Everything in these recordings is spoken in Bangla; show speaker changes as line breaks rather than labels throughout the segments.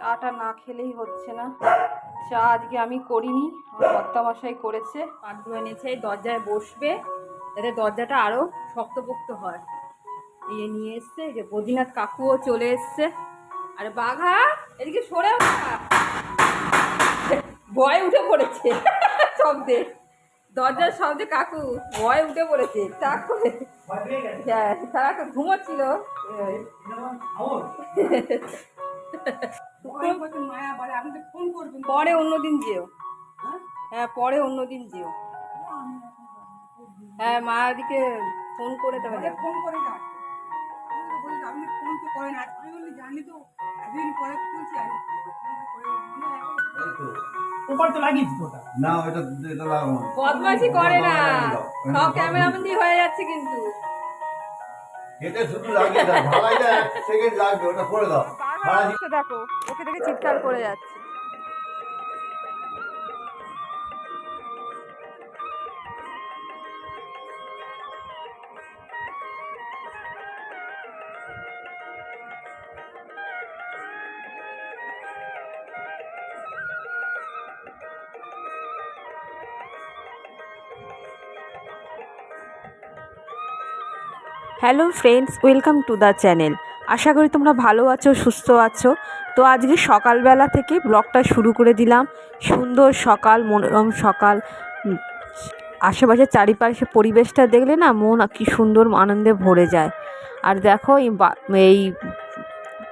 চাটা না খেলেই হচ্ছে না। চা আজকে আমি করিনি কর্তামশাই করেছে। পাত্র এনেছে, এই দরজায় বসবে, যাতে দরজাটা আরও শক্তপোক্ত হয়। ইয়ে নিয়ে এসছে যে বদিনাথ কাকুও চলে এসছে। আর বাঘা, এদিকে সরে। ভয় উঠে পড়েছে শব্দে। দরজার শব্দে কাকু, ভয় উঠে পড়েছে। টাক করে হ্যাঁ তারা ঘুমোচ্ছিল। পরে অন্যদিন যেও। হ্যাঁ? পরে অন্যদিন যেও। হ্যাঁ মা ওদিকে ফোন করে তবে
ফোন করে ডাক আপনি ফোন তো করেন আর আমি বলি জানি তো এতদিন পরে খুলছি আর
উপর তো লাগিয়েছি তো ওটা
না ওটা এটা লাগাবো না।
বদমাশি করে না। সব
দাও।
ক্যামেরাবন্দি হয়ে যাচ্ছে কিন্তু।
এটা শুধু লাগিয়ে দাও ঢালাইটা এক সেকেন্ড লাগবে ওটা করে দাও। সারা জীবন-
দেখো ওকে দেখে চিৎকার করে যাচ্ছে।
Hello friends welcome to the channel আশা করি তোমরা ভালো আছো সুস্থ আছো। তো আজকে সকালবেলা থেকে ব্লগটা শুরু করে দিলাম। সুন্দর সকাল মনোরম সকাল। উম, আশেপাশের চারিপাশে পরিবেশটা দেখলে না মন কি সুন্দর আনন্দে ভরে যায়। আর দেখো এই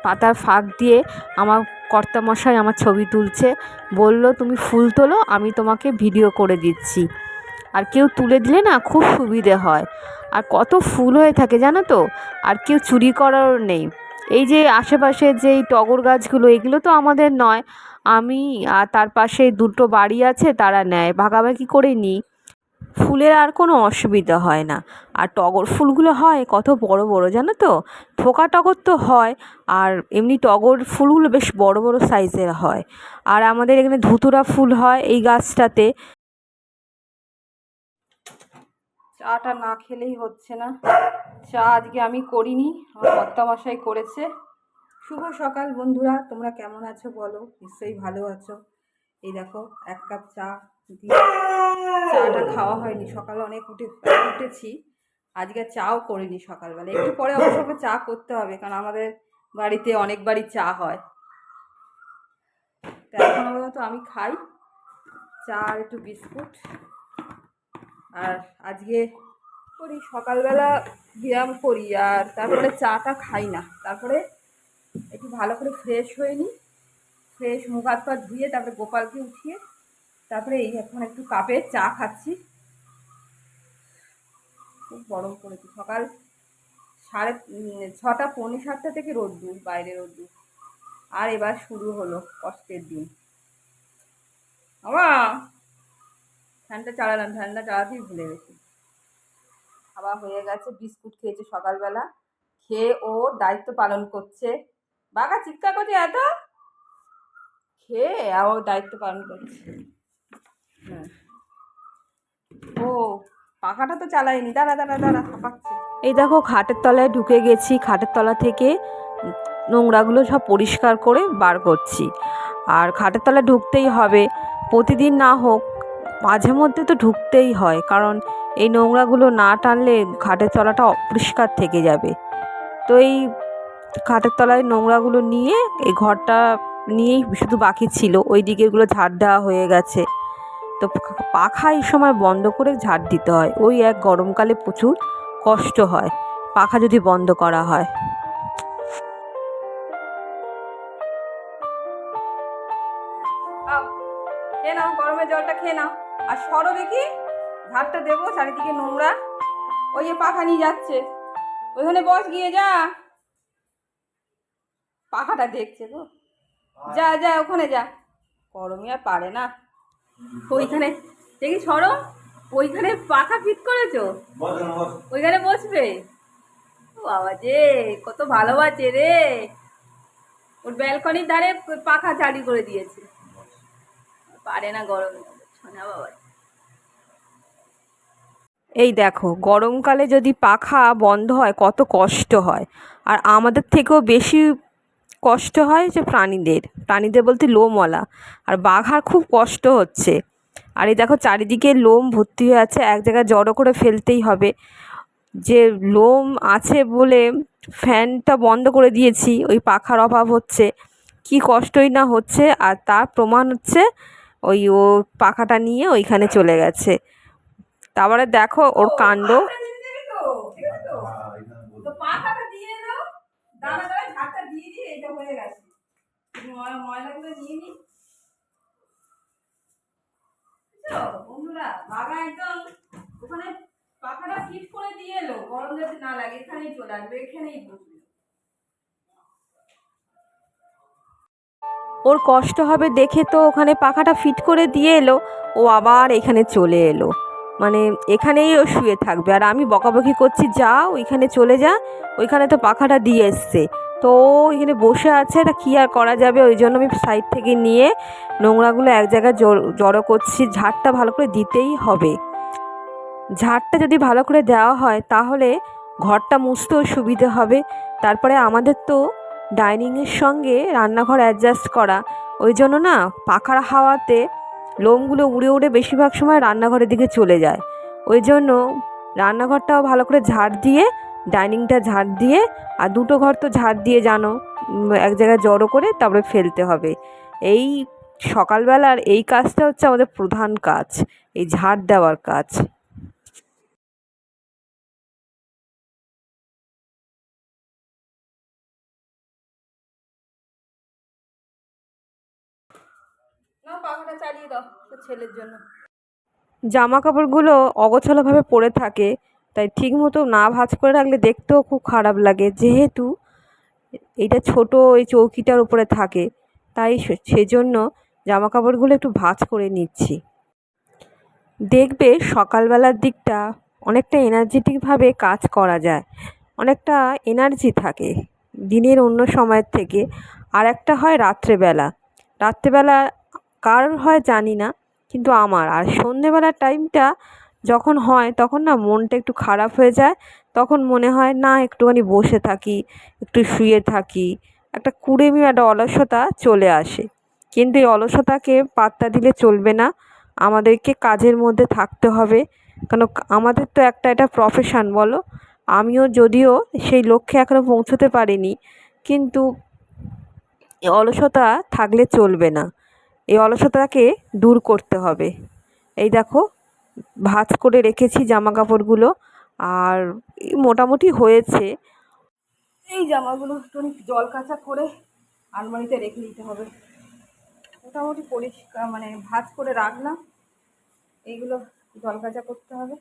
পাতার ফাঁক দিয়ে আমার কর্তামশাই আমার ছবি তুলছে। বলল তুমি ফুল তোলো আমি তোমাকে ভিডিও করে দিচ্ছি। আর কেউ তুলে দিলে না খুব সুবিধে হয়। আর কত ফুল হয়ে থাকে জানো তো? আর কেউ চুরি করারও নেই। এই যে আশেপাশে যেই টগর গাছগুলো, এগুলো তো আমাদের নয়। আমি আর তার পাশে দুটো বাড়ি আছে, তারা নেয়। ভাগাভাগি করে নিই। ফুলের আর কোনো অসুবিধা হয় না। আর টগর ফুলগুলো হয় কত বড় বড়, জানো তো? থোকা টগর তো হয়, আর এমনি টগর ফুলগুলো বেশ বড় বড় সাইজের হয়। আর আমাদের এখানে ধুতুরা ফুল হয় এই গাছটাতে।
চাটা না খেলেই হচ্ছে না। চা আজকে আমি করিনি, আমার কর্তামশাই করেছে। শুভ সকাল বন্ধুরা, তোমরা কেমন আছো বলো? নিশ্চয়ই ভালো আছো। এই দেখো, এক কাপ চা দিয়ে চাটা খাওয়া হয়নি। সকালে অনেক উঠে, উঠেছি, আজকে চাও করিনি সকালবেলা। একটু পরে অবশ্য চা করতে হবে, কারণ আমাদের বাড়িতে অনেকবারই চা হয়। তো এখন আপাতত আমি খাই। চা আর একটু বিস্কুট। আর আজকে করি, সকালবেলা ব্যায়াম করি আর তারপরে চাটা খাই না। তারপরে একটু ভালো করে ফ্রেশ হয়ে নিই। ফ্রেশ মুখ হাত পা ধুয়ে তারপরে গোপালকে উঠিয়ে তারপরে এই এখন একটু কাপে চা খাচ্ছি। খুব গরম পড়েছে। সকাল সাড়ে ছটা, পৌনে সাতটা থেকে রোদ্দুর, বাইরে রোদ্দুর। আর এবার শুরু হলো কষ্টের দিন। বাবা! ফ্যানটা চালালাম ফ্যানটা চালাতেই ভুলে গেছি। খাওয়া হয়ে গেছে, বিস্কুট খেয়েছে সকালবেলা। খেয়ে ও দায়িত্ব পালন করছে। বাঘা, চিৎকার করছে, এত? খেয়ে ও দায়িত্ব পালন করছে। হ্যাঁ। ও, পাখাটা তো চালাইনি দাঁড়া দাঁড়া দাঁড়া, হাঁপাচ্ছে।
এই দেখো, খাটের তলায় ঢুকে গেছি। খাটের তলা থেকে নোংরাগুলো সব পরিষ্কার করে বার করছি। আর খাটের তলায় ঢুকতেই হবে। প্রতিদিন না হোক মাঝে মধ্যে তো ঢুকতেই হয়, কারণ এই নোংরাগুলো না টানলে ঘাটের তলাটা অপরিষ্কার থেকে যাবে। তো এই খাটের তলায় নোংরাগুলো নিয়ে এই ঘরটা নিয়েই শুধু বাকি ছিল, ওই দিকেরগুলো ঝাড় দেওয়া হয়ে গেছে। তো পাখা এই সময় বন্ধ করে ঝাড় দিতে হয়, ওই এক গরমকালে প্রচুর কষ্ট হয়, পাখা যদি বন্ধ করা হয়।
খেয়ে নাও গরমের জলটা খেয়ে নাও। আর সরো দেখি ধারটা দেবো চারিদিকে নোংরা। ওই যে পাখা নিয়ে যাচ্ছে। ওইখানে বস গিয়ে যা। পাখাটা দেখছে গো। যা যা ওখানে যা। গরমে আর পারে না। ওইখানে দেখি সরো ওইখানে পাখা ফিট করেছ। ওইখানে বসবে? বাবা যে কত ভালোবাসে রে। ওর ব্যালকনির ধারে পাখা চালু করে দিয়েছে। পারে না গরমে।
এই দেখো, গরমকালে যদি পাখা বন্ধ হয়, কত কষ্ট হয়। আর আমাদের থেকেও বেশি কষ্ট হয় যে প্রাণীদের। প্রাণীদের বলতে লোমওয়ালা। আর বাঘার খুব কষ্ট হচ্ছে। আর এই দেখো, চারিদিকে লোম ভর্তি হয়ে আছে, এক জায়গায় জড়ো করে ফেলতেই হবে। যে লোম আছে বলে ফ্যানটা বন্ধ করে দিয়েছি, ওই পাখার অভাব হচ্ছে। কি কষ্টই না হচ্ছে, আর তার প্রমাণ হচ্ছে ওই ও পাখাটা নিয়ে ওইখানে চলে গেছে। তারপরে দেখো ওর কাণ্ড।
হয়ে বন্ধুরা একদম ওখানে পাখাটা ফিট করে দিয়ে এলো গরম যাতে না লাগে এখানেই চলে আসবে এখানেই বসবে।
ওর কষ্ট হবে দেখে তো ওখানে পাখাটা ফিট করে দিয়ে এলো। ও আবার এখানে চলে এলো। মানে এখানেই ও শুয়ে থাকবে। আর আমি বকাবকি করছি যা ওইখানে চলে যা। ওইখানে তো পাখাটা দিয়ে এসছে। তো এখানে বসে আছে। তা কী আর করা যাবে? ওই জন্য আমি সাইড থেকে নিয়ে নোংরাগুলো এক জায়গায় জড়ো করছি। ঝাড়টা ভালো করে দিতেই হবে। ঝাড়টা যদি ভালো করে দেওয়া হয়, তাহলে ঘরটা মুছতেও সুবিধে হবে। তারপরে আমাদের তো ডাইনিংয়ের সঙ্গে রান্নাঘর অ্যাডজাস্ট করা। ওই জন্য না পাখার হাওয়াতে লোমগুলো উড়ে উড়ে বেশিরভাগ সময় রান্নাঘরের দিকে চলে যায়। ওই জন্য রান্নাঘরটাও ভালো করে ঝাড় দিয়ে, ডাইনিংটা ঝাড় দিয়ে, আর দুটো ঘর তো ঝাড় দিয়ে জানো এক জায়গায় জড়ো করে তারপরে ফেলতে হবে। এই সকালবেলার এই কাজটা হচ্ছে আমাদের প্রধান কাজ, এই ঝাড় দেওয়ার কাজ।
পাখাটা চালিয়ে দাও ছেলের জন্য।
জামা কাপড়গুলো অগোছালোভাবে পড়ে থাকে, তাই ঠিকমতো না ভাঁজ করে রাখলে দেখতেও খুব খারাপ লাগে। যেহেতু এটা ছোট এই চৌকিটার উপরে থাকে, তাই সেজন্য জামা কাপড়গুলো একটু ভাঁজ করে নিচ্ছি। দেখবে সকালবেলার দিকটা অনেকটা এনার্জেটিকভাবে কাজ করা যায়, অনেকটা এনার্জি থাকে। দিনের অন্য সময়ের থেকে আর একটা হয় রাত্রেবেলা। রাত্রেবেলা কার হয় জানি না, কিন্তু আমার। আর সন্ধেবেলার টাইমটা যখন হয়, তখন না মনটা একটু খারাপ হয়ে যায়। তখন মনে হয়, না, একটুখানি বসে থাকি, একটু শুয়ে থাকি। একটা কুড়েমি একটা অলসতা চলে আসে। কিন্তু এই অলসতাকে পাত্তা দিলে চলবে না। আমাদেরকে কাজের মধ্যে থাকতে হবে। কেন, আমাদের তো একটা এটা প্রফেশন বলো? আমিও যদিও সেই লক্ষ্যে এখনও পৌঁছতে পারিনি, কিন্তু অলসতা থাকলে চলবে না। এই অলসতাকে দূর করতে হবে। এই দেখো, ভাঁজ করে রেখেছি জামা কাপড়গুলো আর মোটামুটি হয়েছে।
এই জামাগুলো একটু জল কাঁচা করে আলমারিতে রেখে দিতে হবে। মোটামুটি পরিষ্কার মানে ভাঁজ করে রাখলাম। এইগুলো জল কাঁচা করতে হবে।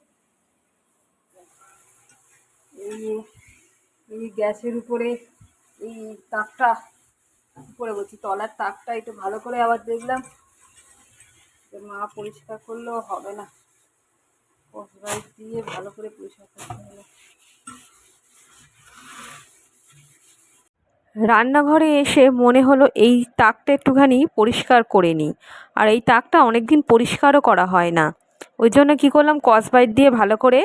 এই এই গ্যাসের উপরে এই তাকটা উপরে বলছি, তলার তাকটা একটু ভালো করে আবার দেখলাম। মা পরিষ্কার করলেও হবে না। কসবাইট দিয়ে ভালো করে পরিষ্কার করতে হবে।
রান্নাঘরে এসে মনে হলো এই তাকটা একটুখানি পরিষ্কার করে নিই। আর এই তাকটা অনেক দিন পরিষ্কারও করা হয় না। ওই জন্য কী করলাম, কসবাইট দিয়ে ভালো করে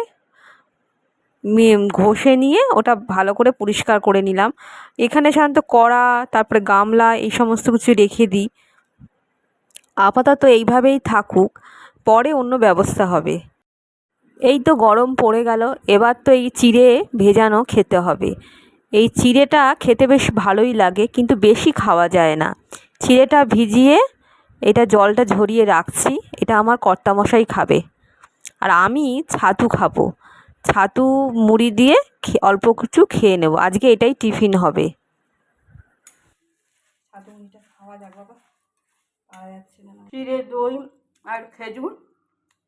ঘষে নিয়ে ওটা ভালো করে পরিষ্কার করে নিলাম। এখানে সাধারণত কড়া, তারপরে গামলা এই সমস্ত কিছু রেখে দিই। আপাতত এইভাবেই থাকুক, পরে অন্য ব্যবস্থা হবে। এই তো গরম পড়ে গেল, এবার তো এই চিড়ে ভেজানো খেতে হবে। এই চিড়েটা খেতে বেশ ভালোই লাগে, কিন্তু বেশি খাওয়া যায় না। চিড়েটা ভিজিয়ে এটা জলটা ঝরিয়ে রাখছি, এটা আমার কর্তামশাই খাবে। আর আমি ছাতু খাব। ছাতু মুড়ি দিয়ে অল্প কিছু খেয়ে নেব। আজকে এটাই টিফিন হবে।
ছাতু মুড়িটা খাওয়া বাবা। চিড়ে দই আর খেজুর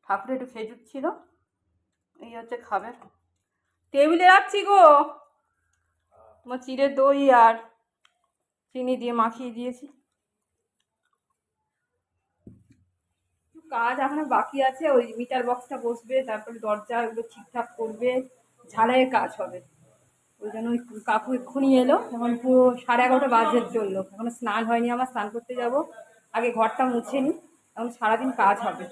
ঠাকুরে একটু খেজুর ছিল। এই হচ্ছে খাবে। টেবিলে রাখছি গো। তোমার চিড়ে দই আর চিনি দিয়ে মাখিয়ে দিয়েছি। কাজ এখনও বাকি আছে, ওই মিটার বক্সটা বসবে, তারপরে দরজা ওগুলো ঠিকঠাক করবে ঝালাইয়ের কাজ হবে। ওই জন্য ওই কাকু এক্ষুনি এলো, এখন পুরো সাড়ে এগারোটা বাজে চলল। এখনও স্নান হয়নি, আমার স্নান করতে যাব। আগে ঘরটা মুছে নিই এখন সারাদিন কাজ হবে।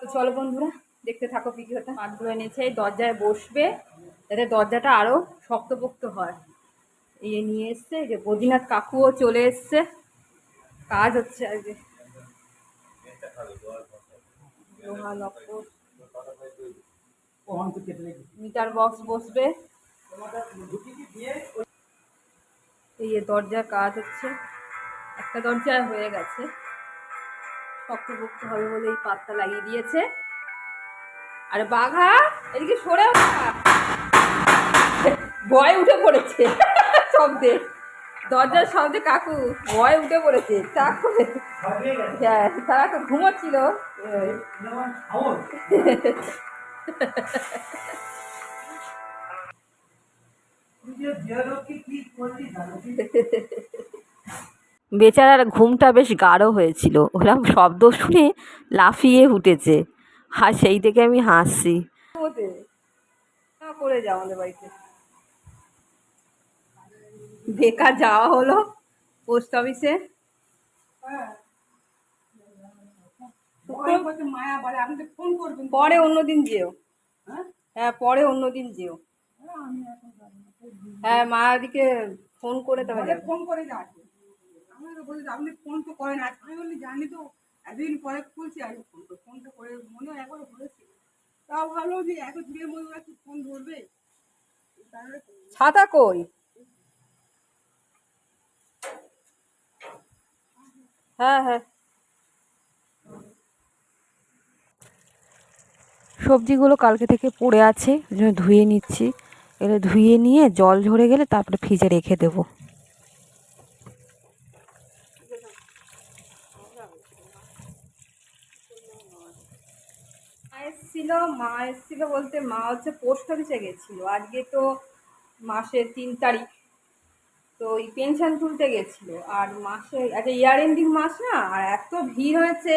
তো চলো বন্ধুরা, দেখতে থাকো ভিডিওটা। কাঠগুলো এনেছে, এই দরজায় বসবে, যাতে দরজাটা আরও শক্তপোক্ত হয়। ইয়ে নিয়ে এসছে যে বদ্রীনাথ কাকুও চলে এসছে। কাজ হচ্ছে আজকে। লোহা লক্কর মিটার বক্স বসবে। এই দরজার কাজ হচ্ছে। একটা দরজা হয়ে গেছে। শক্তপোক্ত হবে বলে এই পাতটা লাগিয়ে দিয়েছে। আরে বাঘা এদিকে সরে ওঠা। ভয় উঠে পড়েছে। শব্দে। দরজার শব্দে কাকু ভয় উঠে পড়েছে চাক। করে হ্যাঁ তারা তো ঘুমোচ্ছিল?
বেচারার ঘুমটা বেশ গাঢ় হয়েছিল। ওরকম শব্দ শুনে লাফিয়ে উঠেছে। আর সেই থেকে আমি হাসছি।
করে যাও আমাদের বাড়িতে। বেকার যাওয়া হলো পোস্ট অফিসে পরে অন্যদিন যেও।
হ্যাঁ?
হ্যাঁ পরে অন্যদিন যেও। হ্যাঁ মা ওদিকে ফোন করে তবে যাবে।
ফোন করে যাচ্ছে আমাকে বলে আপনি ফোন তো করেন আজ আমি বলি জানি তো এতদিন পরে খুলছি ফোন ফোনটা করে মনে একবার তাও ভালো যে এত দূরের মধ্যে ওরা ফোন ধরবে?
ছাতা কই? হ্যাঁ হ্যাঁ।
সবজিগুলো কালকে থেকে পড়ে আছে ওই জন্য ধুয়ে নিচ্ছি। এগুলো ধুয়ে নিয়ে জল ঝরে গেলে তারপরে ফ্রিজে রেখে দেবো।
মা এসেছিল মা এসেছিল বলতে মা হচ্ছে পোস্ট অফিসে গেছিল। আজকে তো মাসের তিন তারিখ। তো ওই পেনশন তুলতে গেছিল। আর মাসে আচ্ছা ইয়ার এন্ডিং মাস না, আর এত ভিড় হয়েছে,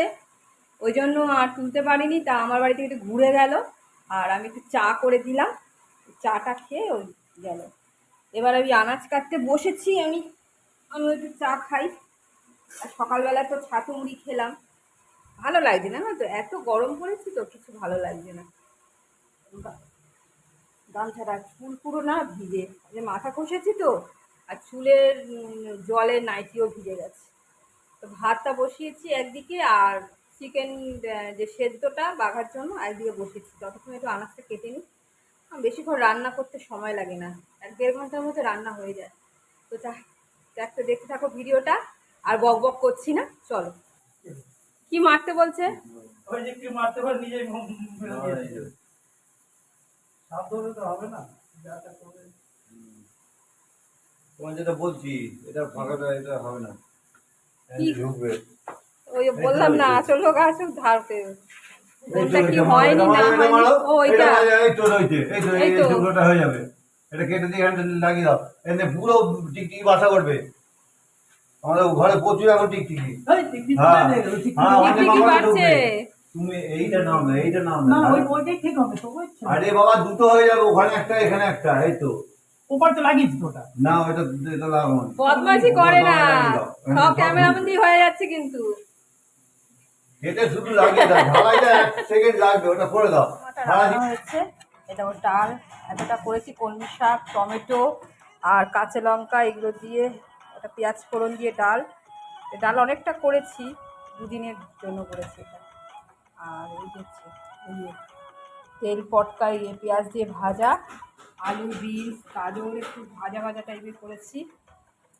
ওই জন্য আর তুলতে পারিনি, তা আমার বাড়ি থেকে একটু ঘুরে গেল, আর আমি একটু চা করে দিলাম, চাটা খেয়ে ওই গেল। এবার আমি আনাজ কাটতে বসেছি আমি আমি একটু চা খাই। আর সকালবেলা তো ছাতু মুড়ি খেলাম। ভালো লাগছে না তো? এত গরম পড়েছে তো, কিছু ভালো লাগছে না। গামছাটা ফুল পুরো না ভিজে মাথা খসেছি তো আর চুলের জলে নাইটিও ভিজে গেছে। তো ভাতটা বসিয়েছি একদিকে আর চিকেন যে সেদ্ধটা বাঘার জন্য একদিকে বসিয়েছি। ততক্ষণ একটু আনাজটা কেটে নিই। বেশিক্ষণ রান্না করতে সময় লাগে না। এক দেড় ঘণ্টার মধ্যে রান্না হয়ে যায়। তো একটা দেখতে থাকো ভিডিওটা। আর বক বক করছি না চলো। কি মারতে বলছে?
ওই যে কেউ মারতে পারে নিজেই তো হবে না
তোমার যেটা বলছি এটা ফাঁকাটা এটা হবে না। ঢুকবে।
ওই বললাম না আসল লোক আসুক ধারতে।
এই
কোনটা কি হয়নি না? হয়নি ও
এটা
ওইটা
হয়ে যাবে, এই তো রয়েছে, এই তো,
এই
এই টুকরোটা হয়ে যাবে। এটা কেটে দিয়ে এখানটা লাগিয়ে দাও। এনে পুরো টিকটিকি বাসা করবে। আমাদের ঘরে প্রচুর এখন টিকটিকি হ্যাঁ, হ্যাঁ। তুমি এইটা নাও না এইটা নাও না।
না ওই ওইটাই ঠিক হবে তো ওই ছিল।
আরে বাবা দুটো হয়ে যাবে ওখানে একটা এখানে একটা এই তো।
ওপার তো লাগিয়েছি ওটা।
না ওটা এটা।
বদমাশি করে না। সব ক্যামেরাবন্দি হয়ে যাচ্ছে কিন্তু।
শুধু লাগিয়ে দাও ঢালাইটা এক সেকেন্ড লাগবে ওটা করে দাও।
রান্না এটা ওর ডাল এতটা করেছি কলমি শাক টমেটো আর কাঁচা লঙ্কা এগুলো দিয়ে একটা পেঁয়াজ ফোড়ন দিয়ে ডাল। ডাল অনেকটা করেছি দুদিনের জন্য করেছি এটা। আর এই হচ্ছে তেল পটকা ইয়ে পেঁয়াজ দিয়ে ভাজা আলু, বিনস, গাজর, একটু ভাজা ভাজা টাইপের করেছি।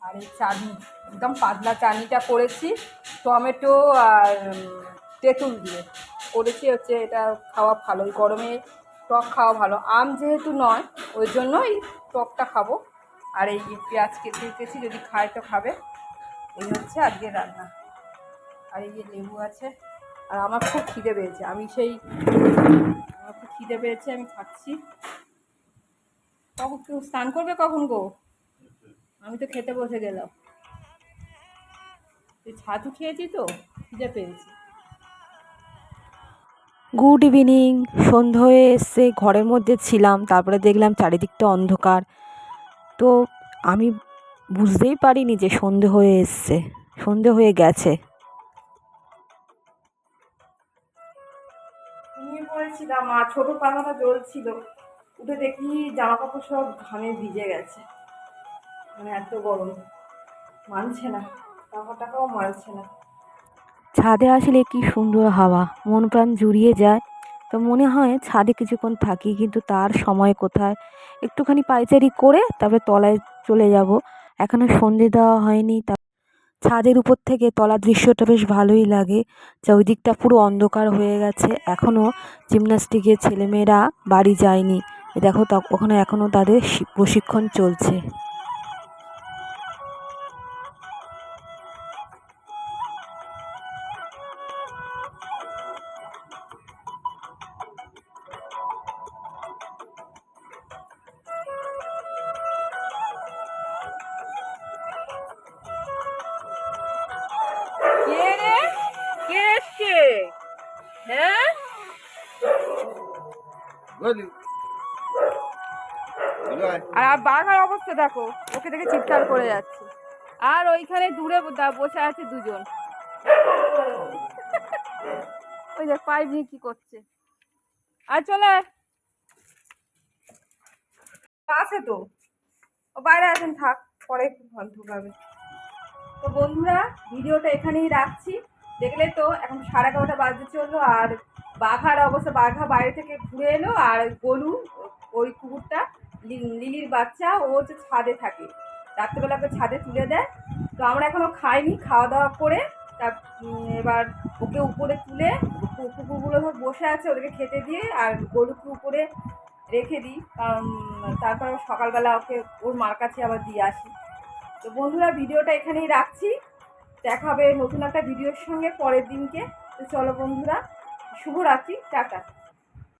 আর এই চাটনি, একদম পাতলা চাটনিটা করেছি। টমেটো আর তেঁতুল দিয়ে। করেছি হচ্ছে এটা খাওয়া ভালো এই গরমে টক খাওয়া ভালো। আম যেহেতু নয়, ওই জন্যই টকটা খাব। আর এই পেঁয়াজ কেটে রেখেছি, যদি খায় তো খাবে। এই হচ্ছে আজকে রান্না। আর এই যে লেবু আছে, আর আমার খুব খিদে পেয়েছে। আমি সেই, আমার খুব খিদে পেয়েছে, আমি খাচ্ছি। কখন স্নান করবে কখন গো? আমি তো খেতে বসে গেলাম। তুই ছাতু খেয়েছি তো খিদে পেয়েছি।
Good evening. সন্ধ্যা হয়ে এসছে ঘরের মধ্যে ছিলাম তারপরে দেখলাম চারিদিকটা অন্ধকার। তো আমি বুঝতেই পারিনি যে সন্ধে হয়ে এসছে সন্ধে হয়ে গেছে।
ঘুমিয়ে পড়েছিলাম আর ছোটো পাখাটা জ্বলছিল। উঠে দেখি জামা কাপড় সব ঘামে ভিজে গেছে। মানে এত গরম। মানছে না। টাকা টাকাও মানছে না।
ছাদে আসলে কি সুন্দর হাওয়া। মন প্রাণ জুড়িয়ে যায়। তো মনে হয় ছাদে কিছুক্ষণ থাকি, কিন্তু তার সময় কোথায়? একটুখানি পাইচারি করে তারপরে তলায় চলে যাব। এখনও সন্ধে দেওয়া হয়নি, তা ছাদের উপর থেকে তলার দৃশ্যটা বেশ ভালোই লাগে। যা ওই দিকটা পুরো অন্ধকার হয়ে গেছে। এখনও জিমন্যাস্টিকের ছেলেমেয়েরা বাড়ি যায়নি। দেখো ওখানে এখনও তাদের প্রশিক্ষণ চলছে।
হ্যাঁ? আর আর বাঘার অবস্থা দেখো ওকে দেখে চিৎকার করে যাচ্ছে। আর ওইখানে দূরে বসে আছে দুজন। ওই দেখ পাইপ নিয়ে কি করছে। আর চলে আয়। আছে তো। ও বাইরে আছেন থাক পরে একটু ঘর ঢুকাবে তো বন্ধুরা ভিডিওটা এখানেই রাখছি। দেখলে তো এখন সাড়ে এগারোটা বাজতে চলল আর বাঘার অবস্থা বাঘা বাইরে থেকে ঘুরে এলো আর গলু ওই কুকুরটা লিলির বাচ্চা, ও হচ্ছে ছাদে থাকে। রাত্রেবেলা ওকে ছাদে তুলে দেয়। তো আমরা এখনও খাইনি খাওয়া দাওয়া করে তা এবার ওকে উপরে তুলে কুকুরগুলো সব বসে আছে ওদেরকে খেতে দিয়ে আর গরুকে উপরে রেখে দিই। কারণ তারপর সকালবেলা ওকে ওর মার কাছে আবার দিয়ে আসি। তো বন্ধুরা, ভিডিওটা এখানেই রাখছি। দেখা হবে নতুন একটা ভিডিওর সঙ্গে পরের দিনকে। তো চলো বন্ধুরা, শুভরাত্রি, টাটা।